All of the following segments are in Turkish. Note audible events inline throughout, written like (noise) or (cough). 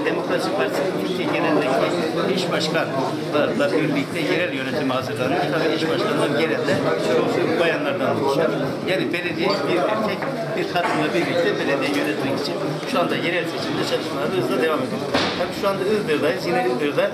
ve Demokrasi Partisi Türkiye genelindeki eş başkanlarla birlikte yerel yönetimi hazırlanıyor. Tabii eş başkanlar genelde çoğu bayanlardan oluşuyor. Yani belediye bir erkek bir kadınla birlikte belediye yönetmek için şu anda yerel seçimde çalışmaları hızla devam ediyor. Tabii şu anda Iğdır'dayız. Yine Iğdır'da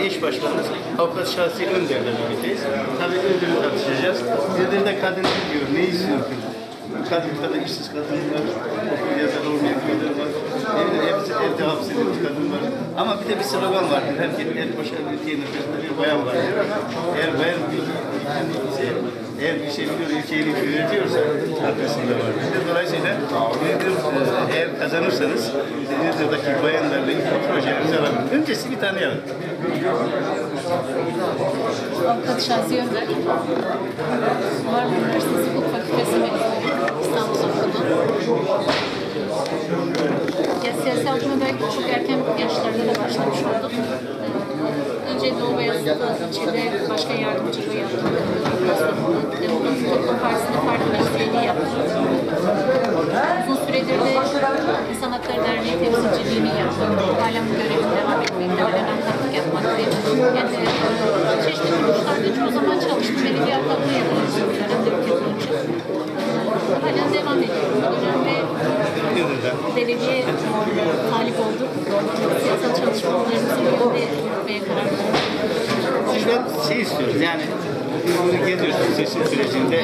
e, eş başkanımız Avukat Şahsi Önder'le birlikteyiz. Tabii Iğdır'ı tartışacağız. Iğdır'da kadın ne diyor, ne istiyor ki? Kadın kadın işsiz kadın var, okul yazar olmayan kadın var, evde, evde, evde hapsedilmiş kadın var. Ama bir de bir slogan var. Herkes el boşa ülkenin ötesinde bir bayan var. Eğer bayan bir, ise, eğer bir şey biliyor, ülkeyi yönetiyorsa arkasında var. Biz de dolayısıyla Iğdır, e, eğer kazanırsanız Iğdır'daki bayanlarla ilgili projenizi alabilir. Öncesi bir tanıyalım. Avukat Şazi Önder. Marmara Üniversitesi Hukuk Fakültesi mezunuyum. İstanbul okudu. Ya yaşlarda da başlamış oldum. Ee, Önce Doğu Beyazıt'ta ilçede başkan yardımcılığı yaptım. Demokratik Toplum Partisi'nde parti mesleğini. Uzun süredir de İnsan Derneği temsilciliğini yaptım. Halen bu görevim devam etmekte. Halen avukatlık yapmaktayım. Yani e, çeşitli kuruluşlarda çoğu zaman çalıştım. Belediye avukatlığı yapıyorum. Dönemde ülke boyunca. Halen devam ediyorum. Bu dönemde Iğdır'da. belediye talip olduk. Siyasal çalışmalarımızı bu yönde yürütmeye karar verdik. Sizden şey istiyoruz yani Iğdır'ı geziyorsunuz seçim sürecinde.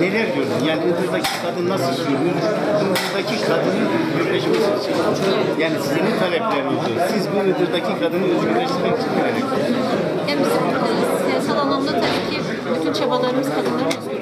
Neler gördün? Yani Iğdır'daki kadın nasıl istiyor? Iğdır'daki kadının özgürleşmesi için. Yani sizin talepleriniz. Siz bu Iğdır'daki kadını özgürleştirmek için neler yapıyorsunuz? Yani bizim e, siyasal anlamda tabii ki bütün çabalarımız kadınların özgürleşmesi.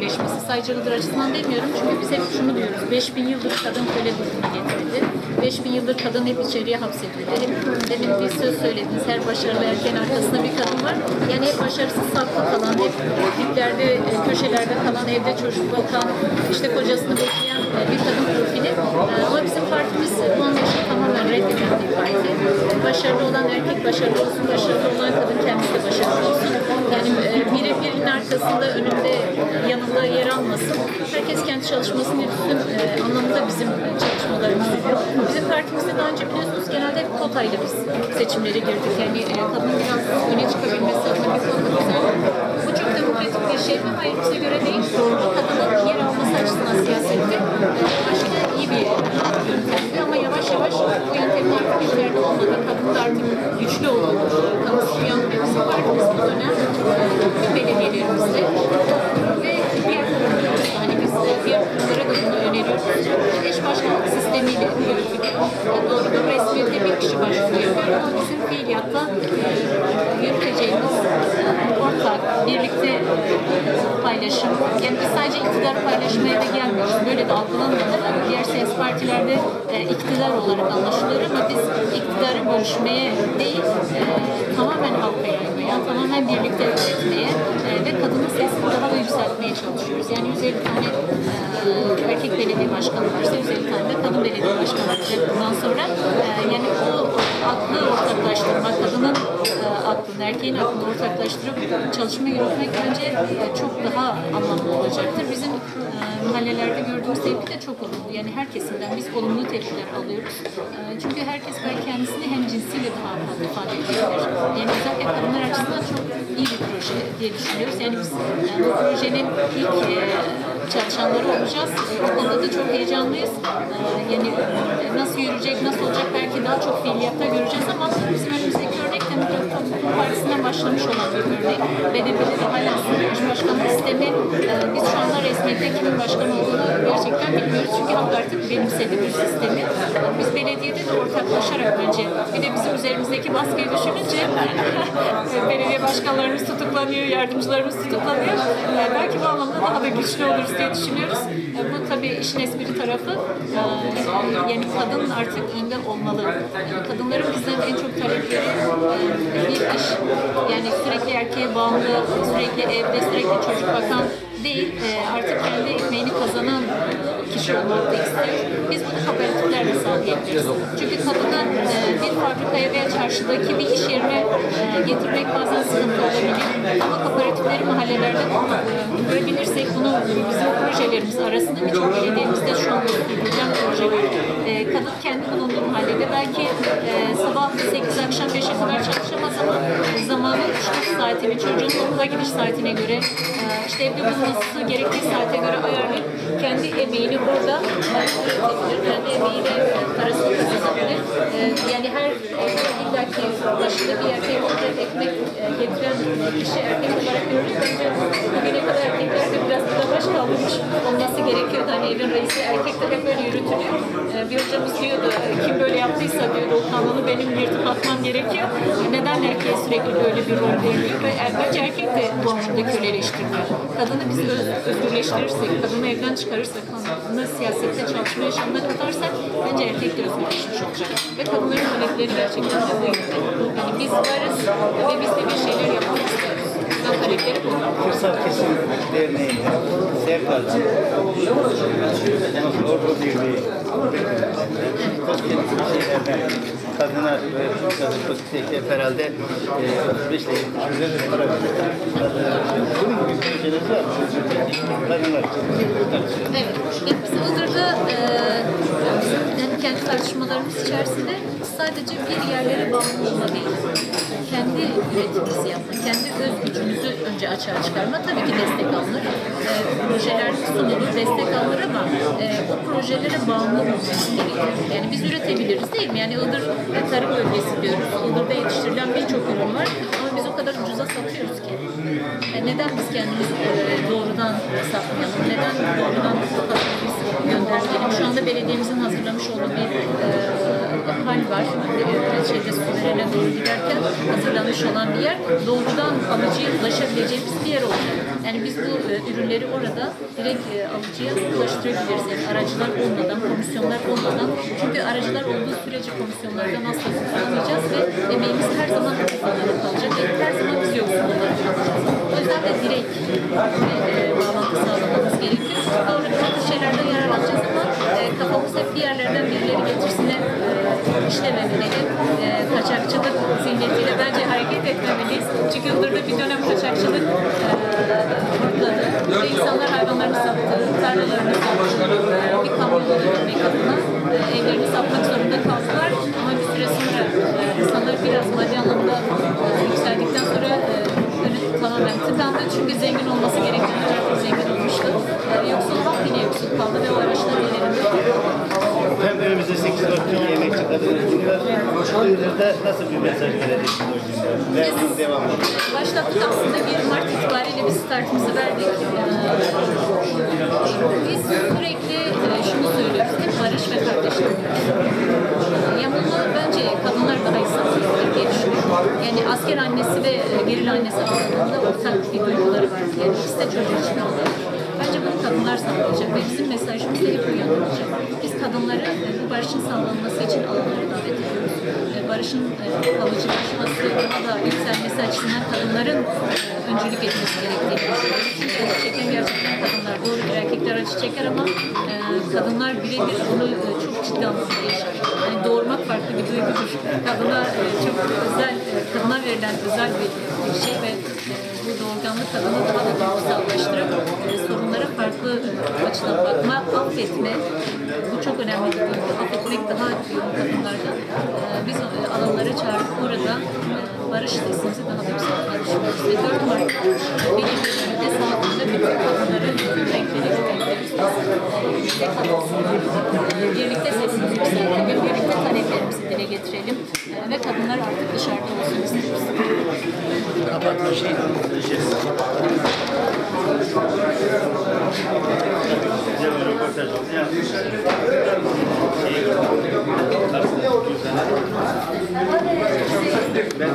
Sadece Iğdır açısından demiyorum çünkü biz hep şunu diyoruz. 5000 yıldır kadın köle durumuna getirildi. 5000 yıldır kadın hep içeriye hapsedildi. Hep demin bir söz söylediniz. Her başarılı erkeğin arkasında bir kadın var. Yani hep başarısız saklı kalan, hep diplerde, e, köşelerde kalan, evde çocuk bakan, işte kocasını bekleyen e, bir kadın profili. E, Ama bizim partimiz bu anlayışı tamamen reddeden bir parti. Başarılı olan erkek başarılı olsun, başarılı olan kadın kendisi de başarılı olsun. Yani biri birinin arkasında, önünde, almasın. Herkes kendi çalışmasını yürütsün e, anlamında bizim çalışmalarımız. Bizim partimizde daha önce biliyorsunuz genelde hep kotayla biz seçimlere girdik. Yani e, kadının biraz öne çıkabilmesi adına bir kota bunu öneriyoruz. Eş başkanlık sistemiyle yürütülüyor. Doğrudur resmiyette bir kişi başvuruyor ama bizim fiiliyatta yürüteceğimiz ortak, birlikte paylaşım. Yani biz sadece iktidar paylaşmaya da gelmiyoruz. Böyle de algılanmıyor. Diğer siyasi partilerde e, iktidar olarak anlaşılıyor ama biz iktidarı bölüşmeye değil, e, tamamen halka yaymaya, tamamen birlikte üretmeye e, ve kadının sesini daha da yükseltmeye çalışıyoruz. Yani 150 tane e, erkek belediye başkanı varsa 150 tane de kadın belediye başkanı olacak bundan sonra. E, yani o aklı ortaklaştırmak, kadının e, aklını, erkeğin aklını ortaklaştırıp çalışma yürütmek bence e, çok daha anlamlı olacaktır. Bizim e, mahallelerde gördüğümüz tepki de çok olumlu. Yani her kesimden biz olumlu tepkiler alıyoruz. E, çünkü herkes belki kendisini hem cinsiyle daha fazla ifade edebilir. Yani özellikle kadınlar açısından çok iyi bir proje diye düşünüyoruz. Yani biz e, bu projenin ilk e, çalışanları olacağız. Bu konuda da çok heyecanlıyız. E, yani e, nasıl yürüyecek, nasıl olacak belki daha çok fiiliyatta göreceğiz ama bizim önümüzdeki Demokratik Toplum Partisi'nden başlamış olan bir örnek. BDP'de de hala sürüyor. Başkanlık sistemi e, biz şu anda resmiyette kimin başkan olduğunu gerçekten bilmiyoruz. Çünkü halk artık benimsedi bu sistemi. Biz belediyede de ortaklaşarak önce bir de üzerimizdeki baskıyı düşününce (laughs) belediye başkanlarımız tutuklanıyor, yardımcılarımız tutuklanıyor. E, belki bu anlamda daha da güçlü oluruz diye düşünüyoruz. E, bu tabii işin espri tarafı. E, yani kadın artık önde olmalı. Kadınların bizden en çok talepleri e, bir iş. Yani sürekli erkeğe bağımlı, sürekli evde, sürekli çocuk bakan değil. E, artık kendi ekmeğini kazanan da istiyor. Biz bunu kooperatiflerle sağlayabiliriz. Çünkü kadını e, bir fabrikaya veya çarşıdaki bir iş yerine e, getirmek bazen sıkıntı olabilir. Ama kooperatifleri mahallelerde kurabilirsek bunu bizim projelerimiz arasında birçok belediyemizde şu anda sürdürülen projeler. E, kadın kendi bulunduğu mahallede belki e, 8 akşam 5'e kadar çalışamaz ama zamanın çıkış saatini, çocuğun okula gidiş saatine göre, e, işte evde bulunması gerektiği saate göre ayarlayıp kendi emeğini burada üretebilir. Kendi emeğiyle e, parasını kazanabilir. E, Yani her evde illaki başında bir erkek olacak ekmek e, getiren kişi erkek olarak görülür. Bence bugüne kadar erkekler de biraz da baş kaldırmış olması gerekiyordu. Hani evin reisi erkek de hep böyle yürütülüyor. E, Bir hocamız diyordu, kim böyle yaptıysa diyordu, o kanunu benim yırtıp atmam gerekiyor. E, Neden erkeğe sürekli böyle bir rol veriliyor? Ve er- bence erkek de bu anlamda köleleştiriliyor. Kadını biz öz, özgürleştirirsek, kadını evden çıkarırsak, kadını siyasette çalışma yaşamına katarsak bence erkek de özgürleşmiş olacak. Ve kadınların talepleri gerçekten de bu yönde. Yani biz varız ve biz de bir şeyler yapmak istiyoruz. Ve talepleri bu. Kırsal Kesim sonra Ordu Birliği Koskent şeylerden kadına ve kadın Koskent'teki herhalde e, 35 ile 70 üzerinde. Kadınlar tartışıyor. Evet. Biz e, kendi tartışmalarımız içerisinde sadece bir yerlere bağımlı olma değil. Kendi üretimimizi yapma, kendi öz gücümüzü önce açığa çıkarma. Tabii ki destek alınır. E, projeler sunulur, destek alınır ama e, o projelere bağımlı olmamız gerekiyor. Yani biz üretebiliriz değil mi? Yani Iğdır tarım bölgesi diyoruz. Iğdır'da yetiştirilen birçok ürün var ama biz o kadar ucuza satıyoruz ki. E, neden biz kendimiz e, doğrudan satmayalım? Neden doğrudan biz göndermeyelim? Şu anda belediyemizin hazırlamış olduğu bir e, hal var. E, şeyde Sümer'e doğru giderken hazırlanmış olan bir yer. Doğrudan alıcıya ulaşabileceğimiz bir yer olacak. Yani biz bu e, ürünleri orada direkt e, alıcıya ulaştırabiliriz. Yani aracılar olmadan, komisyonlar olmadan. Çünkü aracılar olduğu sürece komisyonlardan asla kurtulamayacağız ve emeğimiz her zaman kullanılıp kalacak ve her zaman biz yoksul olarak kalacağız. O yüzden de direkt e, bağlantı sağlamamız gerekiyor. Doğru farklı şeylerden yararlanacağız ama e, kafamız hep bir yerlerden birileri getirsine e, işlememeli. E, kaçakçılık zihniyetiyle bence hareket etmemeliyiz. Çünkü Iğdır'da bir dönem kaçakçılık e, patladı. Ve insanlar hayvanlarını sattı, tarlalarını sattı, e, bir kamyon olabilmek adına e, evlerini satmak zorunda kaldılar. Ama bir süre sonra e, insanlar biraz maddi anlamda e, yükseldikten sonra e, önü tamamen tıkandı. Çünkü zengin olması gerekenler artık zengin olmuştu. E, yoksul halk yine yoksul kaldı ve o araçlar ellerinde kaldı. Hem önümüzde 8 milyon emekçi kadın üretimi var. Iğdır'da nasıl bir mesaj vereceksiniz o günde? Verdiğiniz devamlı. Başlattık aslında 1 Mart itibariyle biz startımızı verdik. Ee, Biz sürekli e, şunu söylüyoruz, hep barış ve kardeşlik. Yamulma bence kadınlar daha savunuyorlar diye düşünüyorum. Yani asker annesi ve geril annesi arasında ortak bir duyguları var. İkisi de çocuk için ağlar. Bunu kadınlar sağlayacak ve bizim mesajımız da hep bu. Biz kadınları e, bu barışın sağlanması için alanlara davet ediyoruz. E, Barışın e, kalıcılaşması, daha da yükselmesi açısından kadınların öncülük etmesi gerektiğini düşünüyoruz. Çünkü acı gerçekten kadınlar. Doğrudur erkekler acı çeker ama kadınlar birebir bunu e, çok ciddi anlamda yaşar. Yani doğurmak farklı bir duygudur. Kadına e, çok özel, e, kadına verilen özel bir, şey ve e, bu doğurganlık kadını daha da duygusallaştırıp sorunlara farklı açıdan bakma, affetme, bu çok önemli bir duygu. Affetmek daha yoğun kadınlarda. Biz alanlara çağırıp burada e, barış sesimizi daha da yükseltmeye düşünüyoruz. Ve 4 Mart'ta sağlıkında bütün kadınları bütün Birlikte katılsınlar. E, Birlikte sesimizi yükseltelim ve birlikte taleplerimizi dile getirelim. E, ve kadınlar artık dışarıda olsun istiyoruz. Ben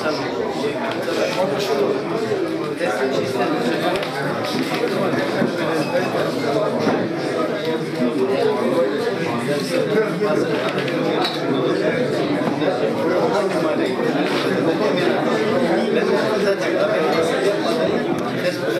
sistemi